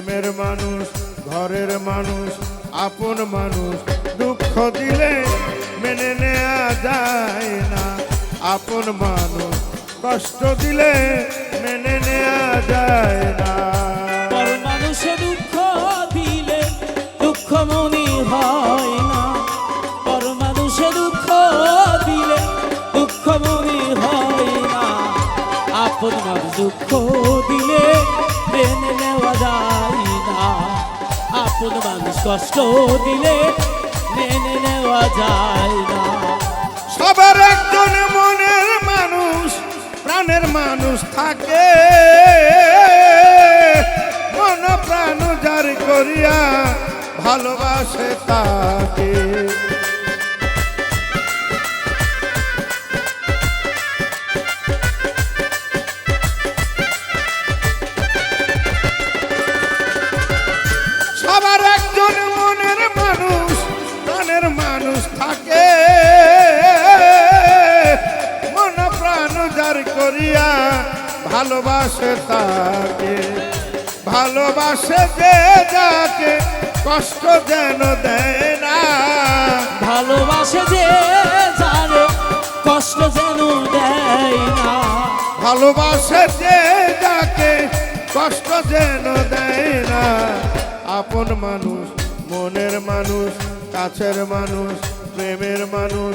প্রেমের মানুষ, ঘরের মানুষ, আপন মানুষ। দুঃখ দিলে মেনে নেওয়া যায় না। আপন মানুষ, কষ্ট দিলে মেনে নেওয়া যায় না। মানুষে দুঃখ দিলে দিলে মেনে নেওয়া যায় না। আপন মানুষ কষ্ট দিলে মেনে নেওয়া যায় না। সবার একজন মনের মানুষ, প্রাণের মানুষ থাকে। মন প্রাণ যার করিয়া ভালোবাসে তাকে। করিয়া ভালোবাসে তাকে ভালোবাসে যে যাকে কষ্ট যেন দেয় না। ভালোবাসে যে জানে কষ্ট যেন দেয় না। ভালোবাসে যে যাকে কষ্ট যেন দেয় না। আপন মানুষ মনের মানুষ কাছের মানুষ প্রেমের মানুষ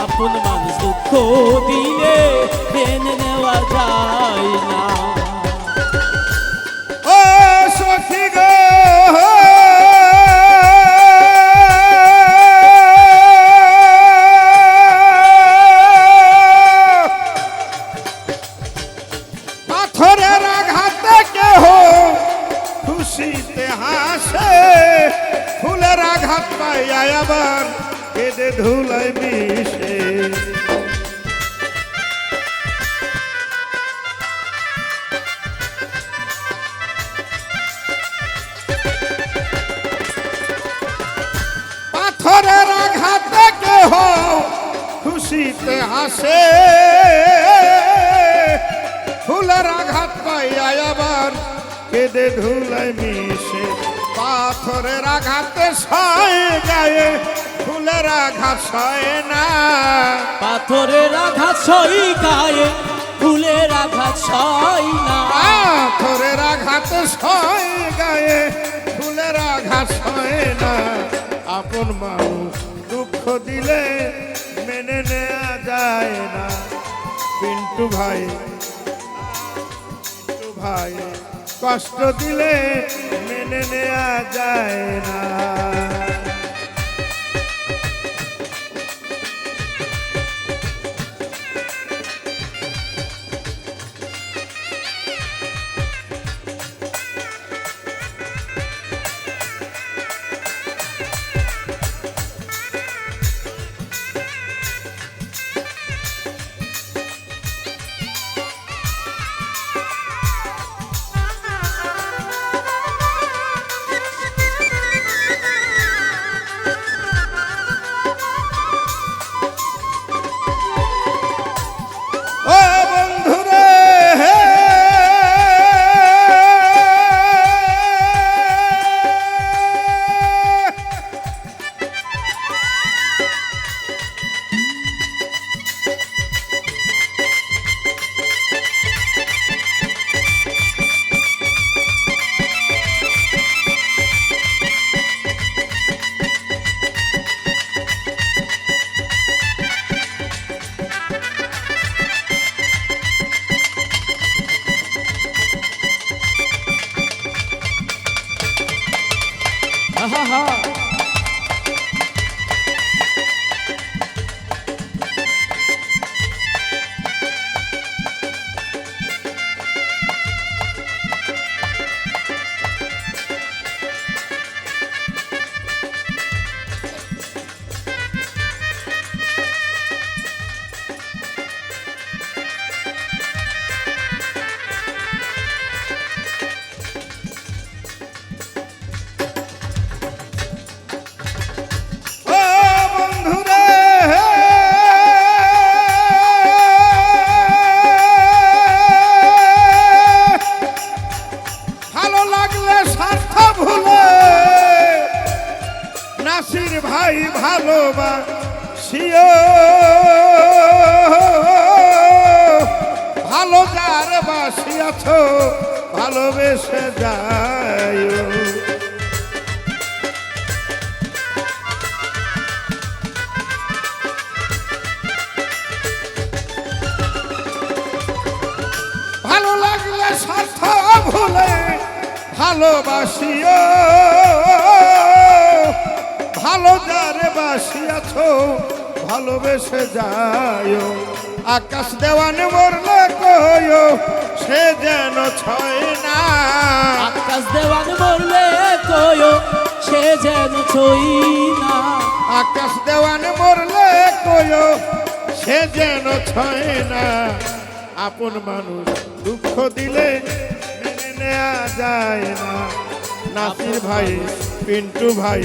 আপন মানুষ দুঃখ দিলে মেনে নেওয়া যায় না। ফুলের আঘাত পাইয়া আবার কেঁদে ধুলাই মিশে পাথরের আঘাতে কেহ খুশিতে হাসে। ফুলের আঘাত পাইয়া আবার কেঁদে ধুলাই মিশে। পাথরের আঘাতে সয় গায়ে ফুলের আঘাত সয় না। পাথরের আঘাত সই গায়ে ফুলের আঘাত সই না। পাথরের আঘাতে সয় গায়ে ফুলের আঘাত সয় না। আপন মানুষ দুঃখ দিলে মেনে নেওয়া যায় না। পিন্টু ভাই পিন্টু ভাই, কষ্ট দিলে মেনে নেওয়া যায় না। ভালোবাসিও। ভালো যার বাসিয়াছ ভালোবেসে যায় ভালো লাগলে স্বার্থ ভুলে ভালোবাসিও। ভালো যারে বাসিয়াছ ভালোবেসে যায় আকাশ দেওয়ানে মরলে কয়ো সে যেন ছয় না। আকাশ দেওয়ান মরলে কয়ো সে যেন ছই না। আকাশ দেওয়ানে মরলে কয়ো সে যেন ছয় না। আপন মানুষ দুঃখ দিলে মেনে নেওয়া যায় না। নাসির ভাই পিন্টু ভাই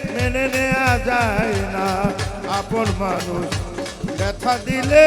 মেনে নেওয়া যায় না। আপন মানুষ ব্যথা দিলে